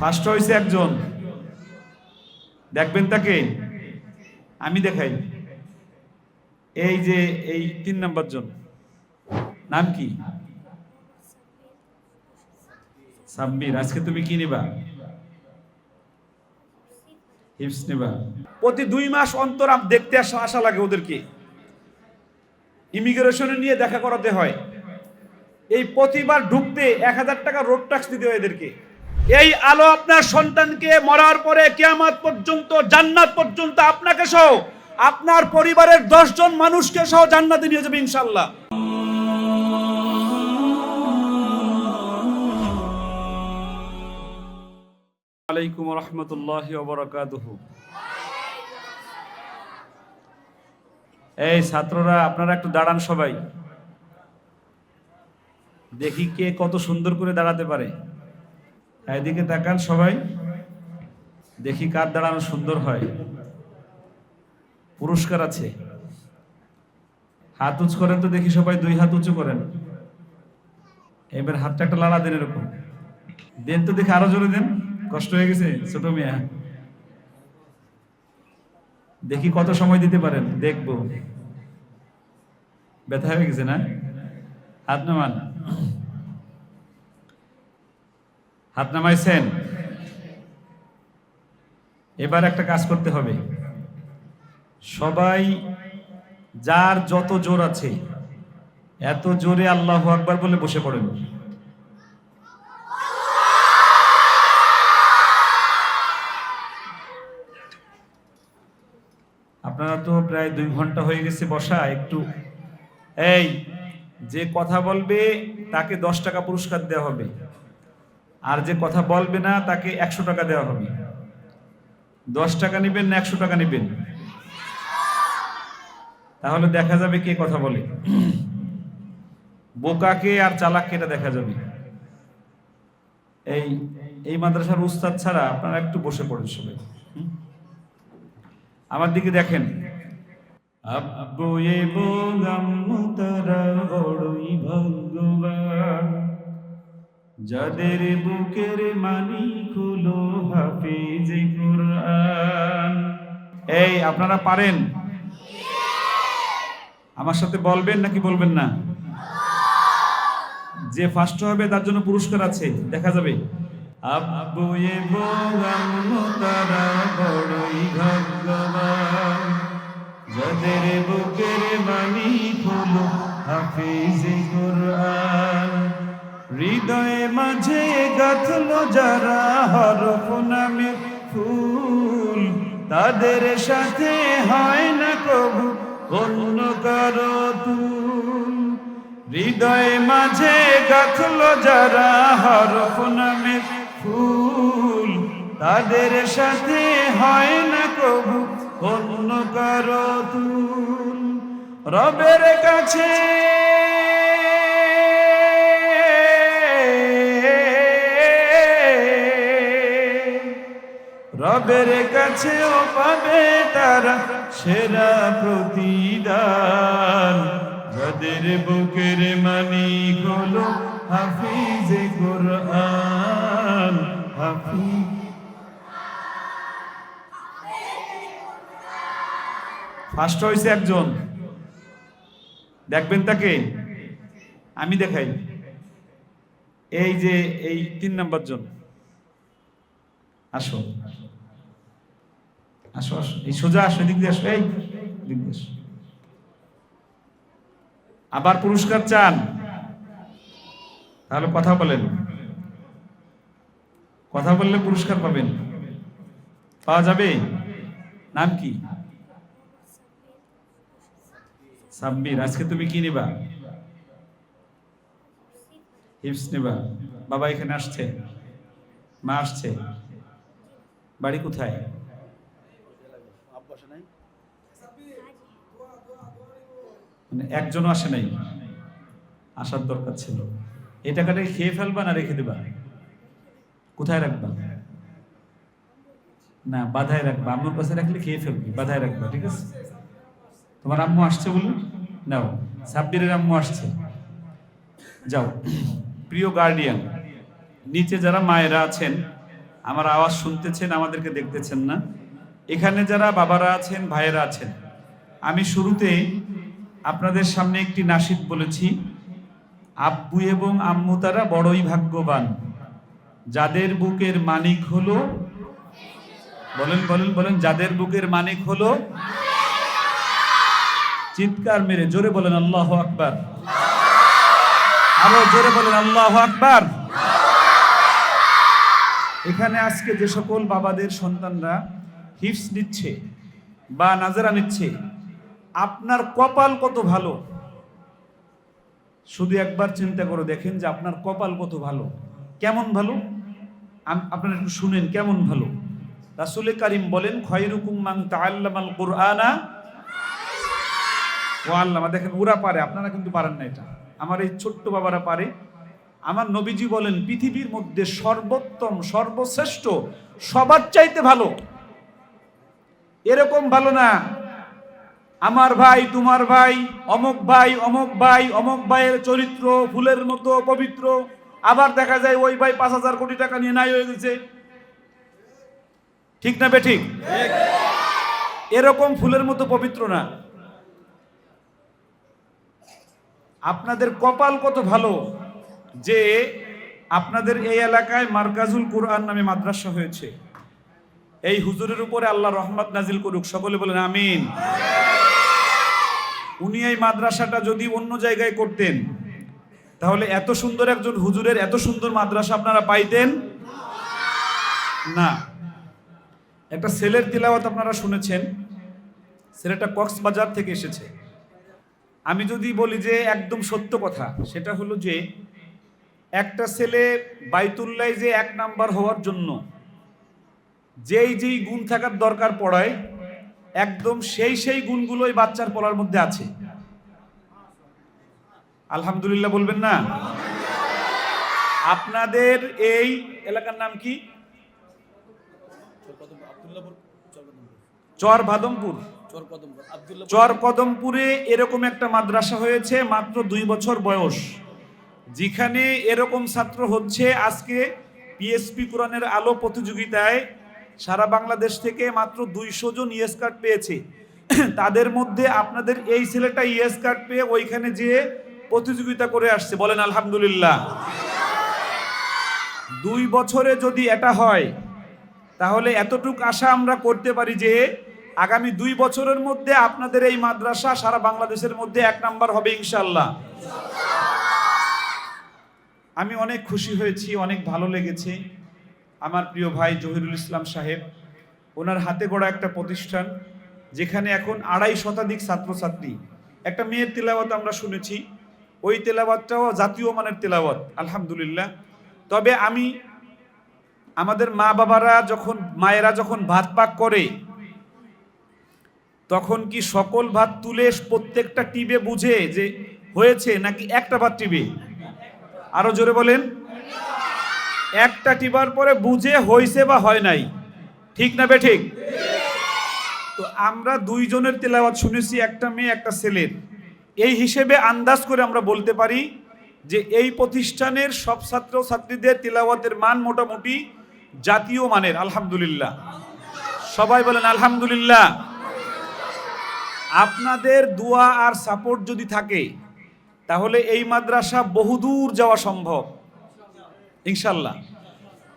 First হয়েছে একজন। দেখবেন তাকে? আমি দেখাই। এই যে, এই তিন নাম্বার জন। নাম কি? সাব্বির। আজকে তুমি কি নিবা? হিপস নিবা। প্রতি দুই মাস অন্তর দেখতে আসা আশা লাগে ওদেরকে। ইমিগ্রেশনে নিয়ে দেখা করাতে হয়। এই প্রতিবার ঢুকতে এক হাজার টাকা রোড ট্যাক্স দিতে হয় এদেরকে। এই আলো আপনার সন্তানকে মরার পরে কিয়ামত পর্যন্ত, জান্নাত পর্যন্ত আপনাকে সহ, আপনার পরিবারের দশজন মানুষকে সহ জান্নাতে নিয়ে যাবে ইনশাল্লাহ আলাইকুম রহমতুল্লাহ এই ছাত্ররা, আপনারা একটু দাঁড়ান সবাই। দেখি কে কত সুন্দর করে দাঁড়াতে পারে। এদিকে তাকান সবাই। দেখি কার দাঁড়ানো সুন্দর হয়। পুরস্কার আছে। হাত উঁচু করেন তো দেখি সবাই, দুই হাত উঁচু করেন। এবার হাতটা একটা লাড়া দেন এরকম। দেন তো দেখি আরও জোরে দেন। কষ্ট হয়ে গেছে, ছোট মিয়া। দেখি কত সময় দিতে পারেন। দেখব। ব্যথা হয়ে গেছে না? হাত নামান। হাত নামাইছেন? এবার একটা কাজ করতে হবে। সবাই যার যত জোর আছে, এত জোরে আল্লাহ আকবার বলে বসে পড়েন। আপনারা তো প্রায় দুই ঘণ্টা হয়ে গেছে বসা, একটু। এই, যে কথা বলবে, তাকে দশ টাকা পুরস্কার দেওয়া হবে। আর যে কথা বলবে না, তাকে একশো টাকা দেওয়া হবে। দশ টাকা নেবেন না একশো টাকা নেবেন? তাহলে দেখা যাবে কে কথা বলে। বোকাকে আর চালাককে এটা দেখা যাবে। এই এই মাদ্রাসার উস্তাদ ছাড়া আপনারা একটু বসে পড়েন সবাই। আমার দিকে দেখেন। আব্বু এবং তারা বড়ই ভাগ্যবান। যাদের বুকের মানি খুলো হাফিজ কোরআন। এই, আপনারা পারেন? আমার সাথে বলবেন নাকি বলবেন না? যে ফার্স্ট হবে, তার জন্য পুরস্কার আছে, দেখা যাবে। আব্বু এবং আম্মু, তারা বড়ই ভাগ্যবান। যাদের বুকের মানি হলো হাফিজ কোরআন। হৃদয়ে মাঝে গাথলো যারা হরফ নামে ফুল, তাদের সাথে হয় না কবু, অন্য কারও তুল। হৃদয়ে মাঝে গাথলো যারা হরফ নামে ফুল, তাদের সাথে হয় না কবু, অন্য কারও তুল। রবের কাছে রবের কাছেও পাবে তারা সেরা প্রতিদান। যাদের বুকের মানি হলো হাফিজ কোরআন। হাফিজ। ফার্স্ট হয়েছে একজন। দেখবেন তাকে? আমি দেখাই। এই যে, এই তিন নাম্বার জন। আসো। আসো আসো। এই সোজা আসো, এদিক দিয়ে আসো। এই, এদিক দিয়ে আসো। আবার পুরস্কার চান। তাহলে কথা বলেন। কথা বললে পুরস্কার পাবেন। পাওয়া যাবে? নাম কি? সাব্বির। আজকে তুমি কি নিবা? হিপস নিবা। বাবা এখানে আসছে। মা আসছে। বাড়ি কোথায়? মানে একজনও আসে নাই? আসার দরকার ছিল। এই টাকাটা খেয়ে ফেলবা না রেখে দেবা? কোথায় রাখবা? না, বাধায় রাখবা। আম্মুর কাছে রাখলে খেয়ে ফেলবি, বাধায় রাখবা, ঠিক আছে? তোমার আম্মু আসছে বলুন। নাও, সাব্বিরের আম্মু আসছে। যাও। প্রিয় গার্ডিয়ান নিচে যারা মায়েরা আছেন আমার আওয়াজ শুনতেছেন, আমাদেরকে দেখতেছেন না। এখানে যারা বাবারা আছেন, ভাইয়েরা আছেন, আমি শুরুতে আপনাদের সামনে একটি নাসিদ বলেছি, আব্বু এবং আম্মু তারা বড়ই ভাগ্যবান। যাদের বুকের মানিক হলো, বলেন বলেন বলেন, যাদের বুকের মানিক হলো, চিৎকার মেরে, জোরে বলেন, আল্লাহ আকবার। আরও জোরে বলেন, আল্লাহ আকবার। এখানে আজকে যে সকল বাবাদের সন্তানরা হিপস নিচ্ছে বা নাজারা নিচ্ছে, আপনার কপাল কত ভালো? শুধু একবার চিন্তা করে দেখেন যে আপনার কপাল কত ভালো। কেমন ভালো? আপনারা একটু শুনেন, কেমন ভালো? রাসুলে কারিম বলেন, খয়রুকুম তাআল্লামাল কুরআনা ও আল্লামা। দেখেন, ওরা পারে, আপনারা কিন্তু পারেন না এটা। আমার এই ছোট্ট বাবারা পারে আমার নবীজি বলেন, পৃথিবীর মধ্যে সর্বোত্তম, সর্বশ্রেষ্ঠ, সবার চাইতে ভালো। এরকম ভালো না। আমার ভাই, তোমার ভাই, অমক ভাই অমক ভাই, অমক ভাইয়ের চরিত্র, ফুলের মতো, পবিত্র। আবার দেখা যায় ওই ভাই পাঁচ হাজার কোটি টাকা নিয়ে নাই হয়ে গেছে। ঠিক না বে ঠিক? এরকম ফুলের মতো পবিত্র না। আপনাদের কপাল কত ভালো? যে আপনাদের এই এলাকায় মার্কাজুল কোরআন নামে মাদ্রাসা হয়েছে। এই হুজুরের উপরে আল্লাহ রহমত নাজিল করুক, সকলে বলেন আমিন। উনি এই মাদ্রাসাটা যদি অন্য জায়গায় করতেন, তাহলে এত সুন্দর একজন হুজুরের এত সুন্দর মাদ্রাসা আপনারা পাইতেন? না। একটা ছেলের তিলাওয়াত আপনারা শুনেছেন? ছেলেটা কক্সবাজার থেকে এসেছে। আমি যদি বলি যে একদম সত্য কথা, সেটা হলো যে একটা ছেলে বাইতুল্লায় যে এক নাম্বার হওয়ার জন্য যেই যেই গুণ থাকার দরকার পড়ায়, একদম সেই সেই গুণগুলোই বাচ্চার পড়ার মধ্যে আছে। আলহামদুলিল্লাহ বলবেন না? আপনাদের এই এলাকার নাম কি? চর ভাদমপুর চর কদমপুরে এরকম একটা মাদ্রাসা হয়েছে মাত্র দুই বছর বয়স। যেখানে এরকম ছাত্র হচ্ছে, আজকে পিএসপি কোরআনের আলো প্রতিযোগিতায় সারা বাংলাদেশ থেকে মাত্র দুইশো জন ইয়েস কার্ড পেয়েছে। তাদের মধ্যে আপনাদের এই ছেলেটা ইয়েস কার্ড পেয়ে ওইখানে যেয়ে প্রতিযোগিতা করে আসছে। বলেন আলহামদুলিল্লাহ। দুই বছরে যদি এটা হয়, তাহলে এতটুক আশা আমরা করতে পারি যে আগামী দুই বছরের মধ্যে আপনাদের এই মাদ্রাসা সারা বাংলাদেশের মধ্যে এক নাম্বার হবে ইনশাল্লাহ আমি অনেক খুশি হয়েছি, অনেক ভালো লেগেছে। আমার প্রিয় ভাই জহিরুল ইসলাম সাহেব, ওনার হাতে গড়া একটা প্রতিষ্ঠান, যেখানে এখন আড়াই শতাধিক ছাত্রছাত্রী। একটা মেয়ের তেলাওয়াত আমরা শুনেছি, ওই তেলাওয়াতটাও জাতীয় মানের তেলাওয়াত, আলহামদুলিল্লাহ। তবে আমি, আমাদের মা বাবারা যখন, মায়েরা যখন ভাত পাক করে, তখন কি সকল ভাত তুলে প্রত্যেকটা টিবে বুঝে যে হয়েছে নাকি একটা ভাত টিবে আরও জোরে বলেন। একটা টিবার পরে বুঝে হয়েছে বা হয় নাই। ঠিক না বে ঠিক? তো আমরা দুইজনের তেলাওয়াত শুনেছি, একটা মেয়ে, একটা ছেলের এই হিসেবে আন্দাজ করে আমরা বলতে পারি যে এই প্রতিষ্ঠানের সব ছাত্র ছাত্রীদের তেলাওয়াতের মান মোটামুটি জাতীয় মানের, আলহামদুলিল্লাহ। সবাই বলেন আলহামদুলিল্লাহ। আপনাদের দোয়া আর সাপোর্ট যদি থাকে তাহলে এই মাদ্রাসা বহুদূর যাওয়া সম্ভব? ইনশাল্লাহ।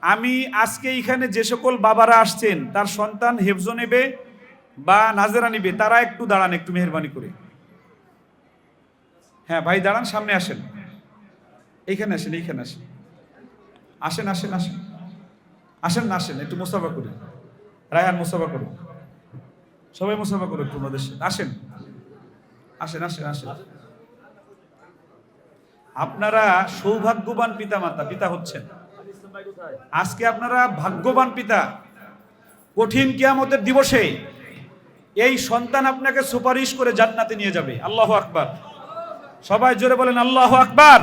আমি আজকে এখানে যে সকল বাবারা আসছেন, তার সন্তান হেফজো নেবে বা নাজেরা নিবে, তারা একটু দাঁড়ান, একটু মেহরবানি করে। হ্যাঁ ভাই দাঁড়ান, সামনে আসেন। এইখানে আসেন এইখানে আসেন। আসেন আসেন আসেন। আসেন না, আসেন, একটু মুসাফা করে। রায়হান মুসাফা করুন। সবাই মুসাফা করুন একটু সাথে। আসেন। আসেন আসেন আসেন। আপনারা সৌভাগ্যবান পিতা মাতা পিতা হচ্ছেন। আজকে আপনারা ভাগ্যবান পিতা। কঠিন কিয়ামতের দিবসে এই সন্তান আপনাকে সুপারিশ করে জান্নাতে নিয়ে যাবে। আল্লাহ আকবার। সবাই জোরে বলেন, আল্লাহ আকবার!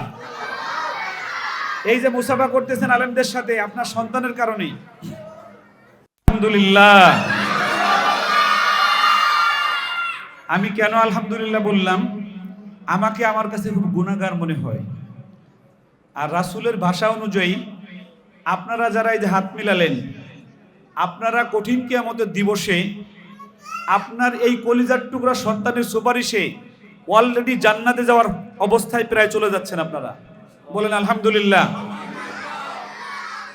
এই যে মুসাফা করতেছেন আলেমদের সাথে, আপনার সন্তানের কারণেই। আলহামদুলিল্লাহ। আমি কেন আলহামদুলিল্লাহ বললাম? আমাকে আমার কাছে খুব গুণাগার মনে হয়। আর রাসূলের ভাষা অনুযায়ী, আপনারা যারা এই যে হাত মিলালেন, আপনারা কঠিন কিয়ামতের দিবসে আপনার এই কলিজার টুকরা সন্তানের সুপারিশে অলরেডি জান্নাতে যাওয়ার অবস্থায় প্রায় চলে যাচ্ছেন আপনারা। বলেন, আলহামদুলিল্লাহ।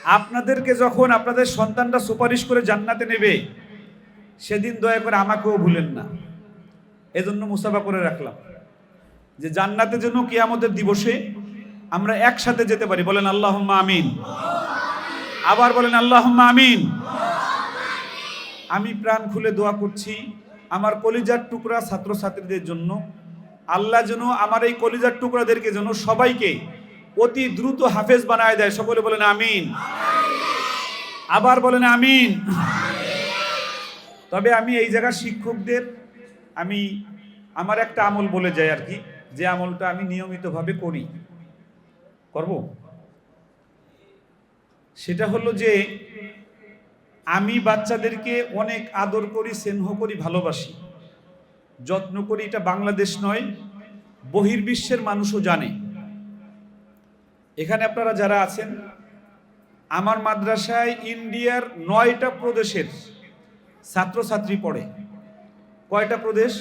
আপনাদেরকে যখন আপনাদের সন্তানটা সুপারিশ করে জান্নাতে নেবে, সেদিন দয়া করে আমাকেও ভুলেন না। এজন্য মুসাফা করে রাখলাম। যে জান্নাতে যেন কিয়ামতের দিবসে আমরা একসাথে যেতে পারি। বলেন আল্লাহ আমিন। আবার বলেন আল্লাহ আমিন। আমি প্রাণ খুলে দোয়া করছি আমার কলিজার টুকরা ছাত্রছাত্রীদের জন্য। আল্লাহ যেন আমার এই কলিজার টুকরাদেরকে যেন সবাইকে অতি দ্রুত হাফেজ বানায় দেয়। সকলে বলেন আমিন। আবার বলেন আমিন। তবে আমি এই জায়গার শিক্ষকদের, আমি আমার একটা আমল বলে যাই আর কি। যে আমলটা আমি নিয়মিতভাবে করি। করব? সেটা হলো যে, আমি বাচ্চাদেরকে অনেক আদর করি, স্নেহ করি, ভালোবাসি। যত্ন করি, এটা বাংলাদেশ নয়, বহির্বিশ্বের মানুষও জানে। এখানে আপনারা যারা আছেন, আমার মাদ্রাসায় ইন্ডিয়ার নয়টা প্রদেশের ছাত্রছাত্রী পড়ে। কয়টা প্রদেশ?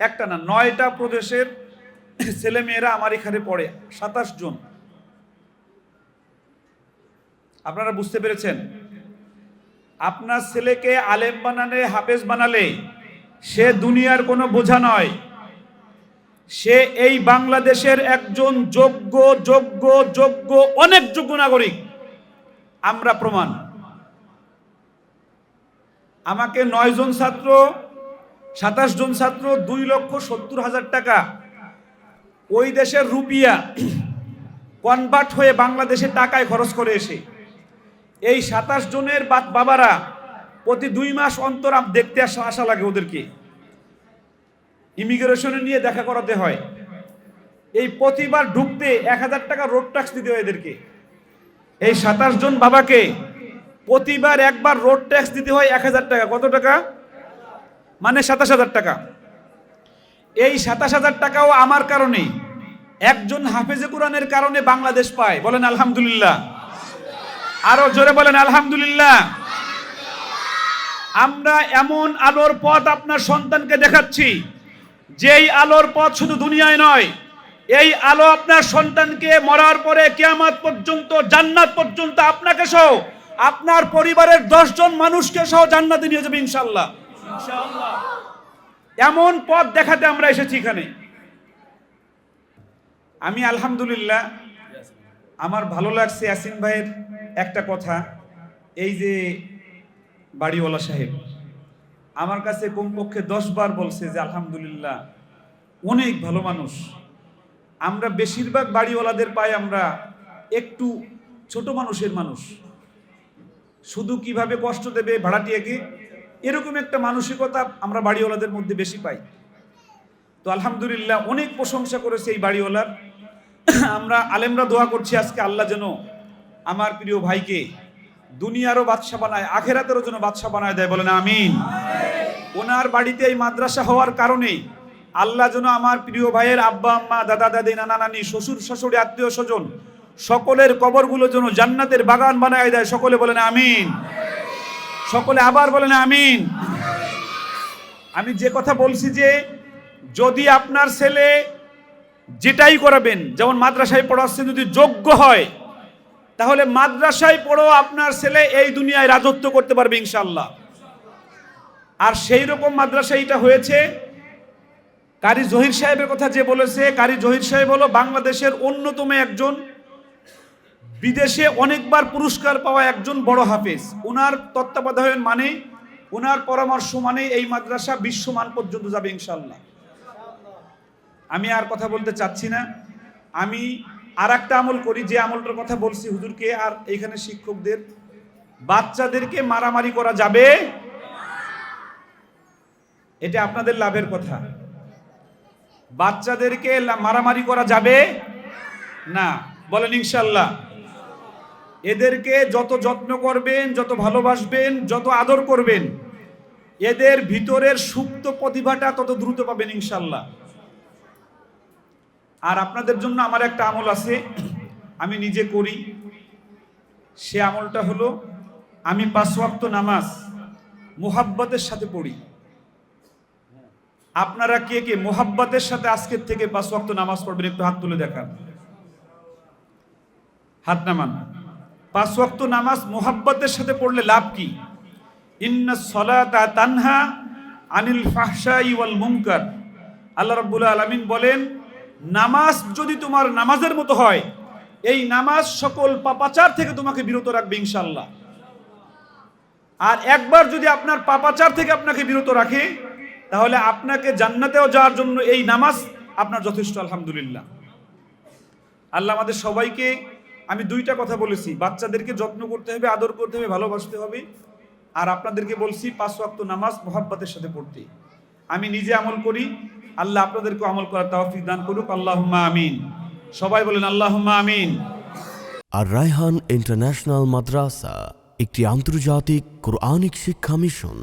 একটা না, নয়টা প্রদেশের ছেলেমেয়েরা আমার এখানে পড়ে, সাতাশ জন। আপনারা বুঝতে পেরেছেন? আপনার ছেলেকে আলেম বানালে, হাফেজ বানালে, সে দুনিয়ার কোনো বোঝা নয়। সে এই বাংলাদেশের একজন যোগ্য যোগ্য যোগ্য, অনেক যোগ্য নাগরিক। আমরা প্রমাণ। আমাকে নয়জন ছাত্র সাতাশ জন ছাত্র, দুই লক্ষ সত্তর হাজার টাকা। ওই দেশের রুপিয়া কনভার্ট হয়ে বাংলাদেশে টাকায় খরচ করে এসে। এই সাতাশ জনের বাবারা প্রতি দুই মাস অন্তর দেখতে আসা লাগে ওদেরকে। ইমিগ্রেশনে নিয়ে দেখা করাতে হয়। এই প্রতিবার ঢুকতে এক হাজার টাকা রোড ট্যাক্স দিতে হয় এদেরকে। এই সাতাশ জন বাবাকে প্রতিবার একবার রোড ট্যাক্স দিতে হয় এক হাজার টাকা। কত টাকা? মানে সাতাশ হাজার টাকা। এই সাতাশ হাজার টাকাও আমার কারণে একজন হাফেজে কোরআনের কারণে বাংলাদেশ পায়। বলেন আলহামদুলিল্লাহ। আরও জোরে বলেন আলহামদুলিল্লাহ। আমরা এমন আলোর পথ আপনার সন্তানকে দেখাচ্ছি, যেই আলোর পথ শুধু দুনিয়ায় নয়, এই আলো আপনার সন্তানকে মরার পরে কেয়ামাত পর্যন্ত, জান্নাত পর্যন্ত আপনাকে সহ আপনার পরিবারের দশজন মানুষকে সহ জান্নাতে নিয়ে যাবে ইনশাল্লাহ এমন পথ দেখাতে আমরা এসেছি এখানে। আমি আলহামদুলিল্লাহ, আমার ভালো লাগছে ইয়াসিন ভাইয়ের একটা কথা, এই যে বাড়িওয়ালা সাহেব, আমার কাছে কমপক্ষে দশ বার বলছে যে আলহামদুলিল্লাহ, অনেক ভালো মানুষ। আমরা বেশিরভাগ বাড়িওয়ালাদের পাই আমরা একটু ছোট মানুষের মানুষ। শুধু কীভাবে কষ্ট দেবে ভাড়াটিয়াকে এরকম একটা মানসিকতা আমরা বাড়িওয়ালাদের মধ্যে বেশি পাই। তো আলহামদুলিল্লাহ অনেক প্রশংসা করেছে এই বাড়িওয়ালার। আমরা আলেমরা দোয়া করছি আজকে আল্লাহ যেন আমার প্রিয় ভাইকে দুনিয়ারও বাদশা বানায়, আখেরাতেরও যেন বাদশা বানায় দেয়, বলেন আমিন। ওনার বাড়িতে এই মাদ্রাসা হওয়ার কারণে আল্লাহ যেন আমার প্রিয় ভাইয়ের আব্বা, আম্মা, দাদা, দাদি, নানা, নানি, শ্বশুর, শাশুড়ি, আত্মীয় স্বজন সকলের কবরগুলো যেন জান্নাতের বাগান বানায় দেয়, সকলে বলেন আমিন। সকলে আবার বলেন আমিন। আমি যে কথা বলছি যে, যদি আপনার ছেলে যেটাই করাবেন, যেমন মাদ্রাসায় পড়াচ্ছে, যদি যোগ্য হয়, তাহলে মাদ্রাসায় পড়ো আপনার ছেলে এই দুনিয়ায় রাজত্ব করতে পারবে ইনশাল্লাহ আর সেই রকম মাদ্রাসা এটা হয়েছে, কারি জহির সাহেবের কথা যে বলেছে, কারি জহির সাহেব হলো বাংলাদেশের অন্যতম একজন বিদেশে অনেকবার পুরস্কার পাওয়া একজন বড় হাফেজ। ওনার তত্ত্বাবধায়ন মানে ওনার পরামর্শ মানে এই মাদ্রাসা বিশ্বমান পর্যন্ত যাবে ইনশাল্লাহ আমি আর কথা বলতে চাচ্ছি না। আমি আর একটা আমল করি, যে আমলটার কথা বলছি হুজুরকে আর এইখানে শিক্ষকদের। বাচ্চাদেরকে মারামারি করা যাবে? এটা আপনাদের লাভের কথা। বাচ্চাদেরকে মারামারি করা যাবে? না। বলেন ইনশাল্লাহ এদেরকে যত যত্ন করবেন, যত ভালোবাসবেন, যত আদর করবেন, এদের ভিতরের সুপ্ত প্রতিভাটা তত দ্রুত পাবেন ইনশাল্লাহ। আর আপনাদের জন্য আমার একটা আমল আছে, আমি নিজে করি। সে আমলটা হলো, আমি পাঁচ নামাজ মোহাব্বতের সাথে পড়ি। আপনারা কে কে মোহাব্বতের সাথে আজকের থেকে পাঁচ নামাজ পড়বেন, একটু হাত তুলে দেখান। হাত নামান। পাঁচ ওয়াক্ত নামাজ মোহাব্বতের সাথে পড়লে লাভ কি? ইন্না সলাতা তানহা আনিল ফাহশাই ওয়াল মুনকার। আল্লাহ রাব্বুল আলামিন বলেন, নামাজ যদি তোমার নামাজের মতো হয়, এই নামাজ সকল পাপাচার থেকে তোমাকে বিরত রাখবে ইনশাআল্লাহ। আর একবার যদি আপনার পাপাচার থেকে আপনাকে বিরত রাখে, তাহলে আপনাকে জান্নাতেও যাওয়ার জন্য এই নামাজ আপনার যথেষ্ট, আলহামদুলিল্লাহ। আল্লাহ আমাদের সবাইকে আমি দুইটা কথা বলেছি। বাচ্চাদেরকে যত্ন করতে হবে, আদর করতে হবে, ভালোবাসতে হবে। আর আপনাদেরকে বলছি, পাঁচ ওয়াক্ত নামাজ মোহাব্বতের সাথে পড়তে। আমি নিজে আমল করি, আল্লাহ আপনাদেরকে আমল করার তৌফিক দান করুক, আল্লাহুম্মা আমিন। সবাই বলেন, আল্লাহুম্মা আমিন। আর রায়হান ইন্টারন্যাশনাল মাদ্রাসা, একটি আন্তর্জাতিক কোরআনিক শিক্ষা মিশন।